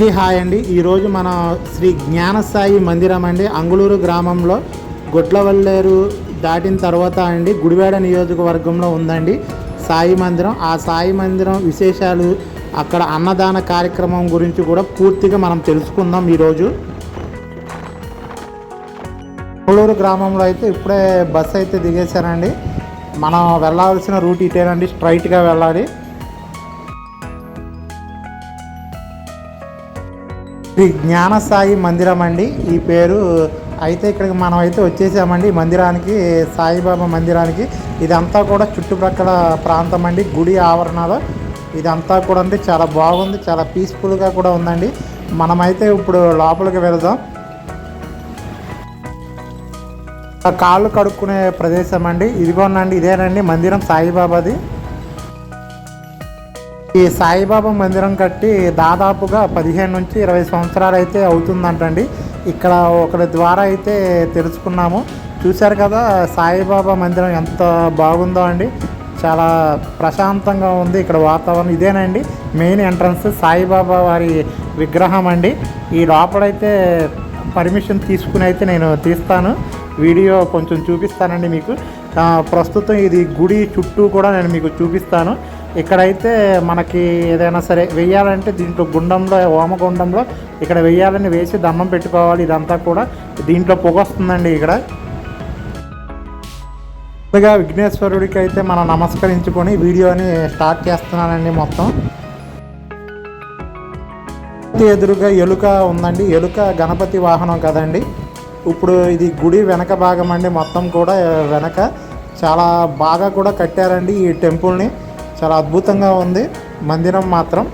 Hi అండి. ఈరోజు మన శ్రీ జ్ఞానసాయి మందిరం అండి. అంగుళూరు గ్రామంలో గొడ్లవల్లేరు దాటిన తర్వాత అండి గుడివాడ నియోజకవర్గంలో ఉందండి సాయి మందిరం. ఆ సాయి మందిరం విశేషాలు అక్కడ అన్నదాన కార్యక్రమం గురించి కూడా పూర్తిగా మనం తెలుసుకుందాం ఈరోజు. అంగుళూరు గ్రామంలో అయితే ఇప్పుడే బస్సు అయితే దిగేశారండి. మనం వెళ్ళాల్సిన రూట్ ఇటేనండి. స్ట్రైట్గా వెళ్ళాలి. శ్రీ జ్ఞానసాయి మందిరం అండి. ఈ పేరు అయితే ఇక్కడికి మనం అయితే వచ్చేసామండి. మందిరానికి సాయిబాబా మందిరానికి. ఇదంతా కూడా చుట్టుప్రక్కల ప్రాంతం అండి. గుడి ఆవరణలో. ఇదంతా కూడా అండి చాలా బాగుంది. చాలా పీస్ఫుల్గా కూడా ఉందండి. మనమైతే ఇప్పుడు లోపలికి వెళదాం. కాళ్ళు కడుక్కునే ప్రదేశం అండి. ఇదిగోనండి ఇదేనండి మందిరం సాయిబాబాది. ఈ సాయిబాబా మందిరం కట్టి దాదాపుగా పదిహేను నుంచి ఇరవై సంవత్సరాలు అయితే అవుతుందంటండి. ఇక్కడ ఒకరి ద్వారా అయితే తెలుసుకున్నాము. చూశారు కదా సాయిబాబా మందిరం ఎంత బాగుందో అండి. చాలా ప్రశాంతంగా ఉంది ఇక్కడ వాతావరణం. ఇదేనండి మెయిన్ ఎంట్రన్స్ సాయిబాబా వారి విగ్రహం అండి. ఈ లోపలైతే పర్మిషన్ తీసుకుని అయితే నేను తీస్తాను. వీడియో కొంచెం చూపిస్తానండి మీకు. ప్రస్తుతం ఇది గుడి చుట్టూ కూడా నేను మీకు చూపిస్తాను. ఇక్కడైతే మనకి ఏదైనా సరే వెయ్యాలంటే దీంట్లో గుండంలో హోమగుండంలో ఇక్కడ వెయ్యాలని వేసి దమ్మం పెట్టుకోవాలి. ఇదంతా కూడా దీంట్లో పొగ వస్తుందండి ఇక్కడ. ముందుగా విఘ్నేశ్వరుడికి అయితే మనం నమస్కరించుకొని వీడియోని స్టార్ట్ చేస్తున్నానండి మొత్తం. ఎదురుగా ఎలుక ఉందండి. ఎలుక గణపతి వాహనం కదండి. ఇప్పుడు ఇది గుడి వెనక భాగం అండి. మొత్తం కూడా వెనక చాలా బాగా కూడా కట్టారండి ఈ టెంపుల్ని. చాలా అద్భుతంగా ఉంది. మందిరం మాత్రం.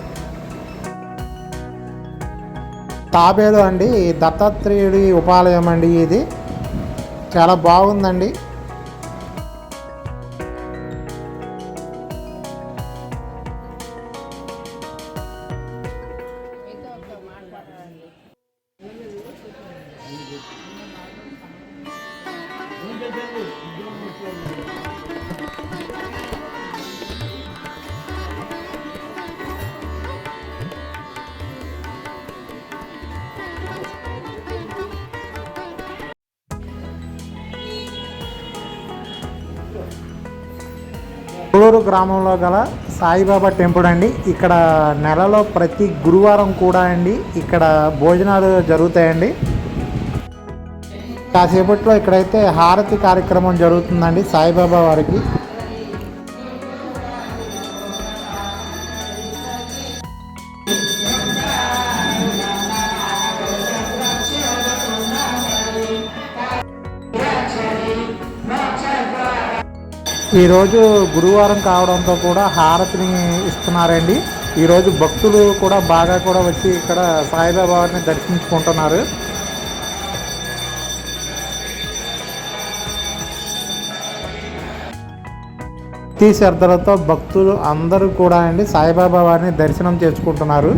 తాబేలు అండి దత్తాత్రేయుడి ఉపాలయం అండి ఇది. చాలా బాగుందండి. కోలూరు గ్రామంలో గల సాయిబాబా టెంపుల్ అండి. ఇక్కడ నెలలో ప్రతి గురువారం కూడా అండి ఇక్కడ భోజనాలు జరుగుతాయండి. కాసేపట్లో ఇక్కడైతే హారతి కార్యక్రమం జరుగుతుందండి సాయిబాబా వారికి. ఈరోజు గురువారం కావడంతో కూడా హారతిని ఇస్తున్నారండి. ఈరోజు భక్తులు కూడా బాగా కూడా వచ్చి ఇక్కడ సాయిబాబా వారిని దర్శించుకుంటున్నారు. భక్తి శ్రద్ధలతో భక్తులు అందరూ కూడా అండి సాయిబాబా వారిని దర్శనం చేసుకుంటున్నారు.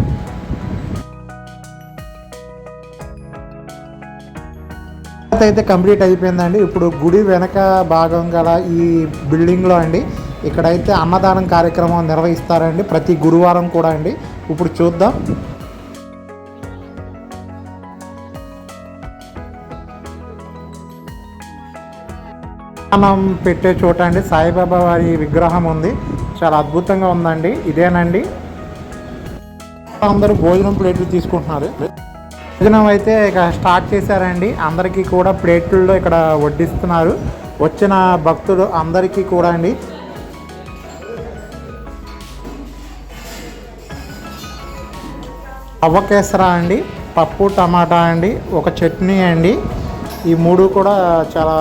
అయితే కంప్లీట్ అయిపోయిందండి. ఇప్పుడు గుడి వెనక భాగం గల ఈ బిల్డింగ్లో అండి ఇక్కడైతే అన్నదానం కార్యక్రమం నిర్వహిస్తారండి. ప్రతి గురువారం కూడా అండి. ఇప్పుడు చూద్దాం. మనం పెట్టే చోట అండి సాయిబాబా వారి విగ్రహం ఉంది. చాలా అద్భుతంగా ఉందండి. ఇదేనండి. అందరూ భోజనం ప్లేట్లు తీసుకుంటున్నారు. భోజనం అయితే ఇక స్టార్ట్ చేశారండి. అందరికీ కూడా ప్లేట్లలో ఇక్కడ వడ్డిస్తున్నారు. వచ్చిన భక్తులు అందరికీ కూడా అండి. అవ్వకేసర అండి పప్పు టమాటా అండి ఒక చట్నీ అండి. ఈ మూడు కూడా చాలా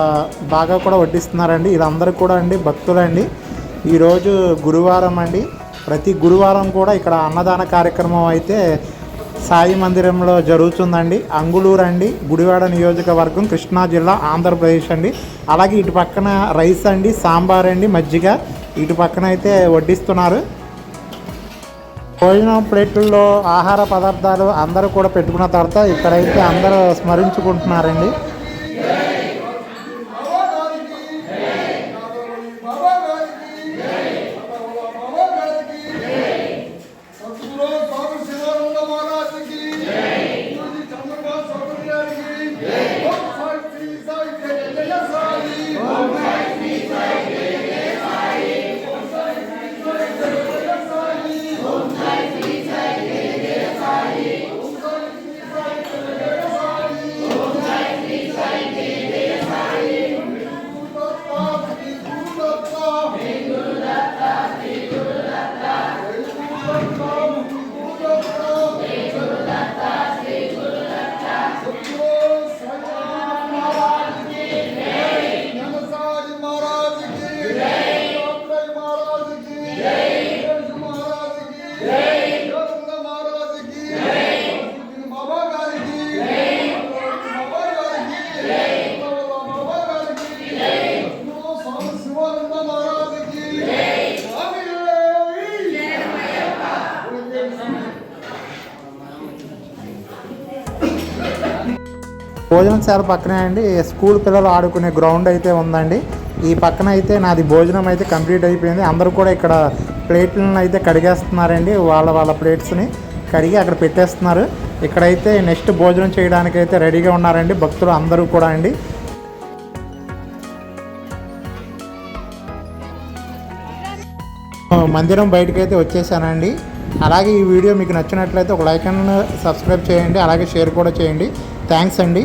బాగా కూడా వడ్డిస్తున్నారండి. ఇది అందరూ కూడా అండి భక్తులండి. ఈరోజు గురువారం అండి. ప్రతి గురువారం కూడా ఇక్కడ అన్నదాన కార్యక్రమం అయితే సాయి మందిరంలో జరుగుతుందండి. అంగుళూరు అండి. గుడివాడ నియోజకవర్గం కృష్ణా జిల్లా ఆంధ్రప్రదేశ్ అండి. అలాగే ఇటు పక్కన రైస్ అండి సాంబార్ అండి మజ్జిగ. ఇటు పక్కన అయితే వడ్డిస్తున్నారు. భోజనం ప్లేట్లలో ఆహార పదార్థాలు అందరూ కూడా పెట్టుకున్న తర్వాత ఇక్కడైతే అందరూ స్మరించుకుంటున్నారండి. భోజనశాల పక్కనే అండి. స్కూల్ పిల్లలు ఆడుకునే గ్రౌండ్ అయితే ఉందండి. ఈ పక్కన అయితే నాది భోజనం అయితే కంప్లీట్ అయిపోయింది. అందరూ కూడా ఇక్కడ ప్లేట్లను అయితే కడిగేస్తున్నారండి. వాళ్ళ వాళ్ళ ప్లేట్స్ని కడిగి అక్కడ పెట్టేస్తున్నారు. ఇక్కడైతే నెక్స్ట్ భోజనం చేయడానికి అయితే రెడీగా ఉన్నారండి. భక్తులు అందరూ కూడా అండి. మందిరం బయటకు అయితే వచ్చేసానండి. అలాగే ఈ వీడియో మీకు నచ్చినట్లయితే ఒక లైక్ అండ్ సబ్స్క్రైబ్ చేయండి. అలాగే షేర్ కూడా చేయండి. థ్యాంక్స్ అండి.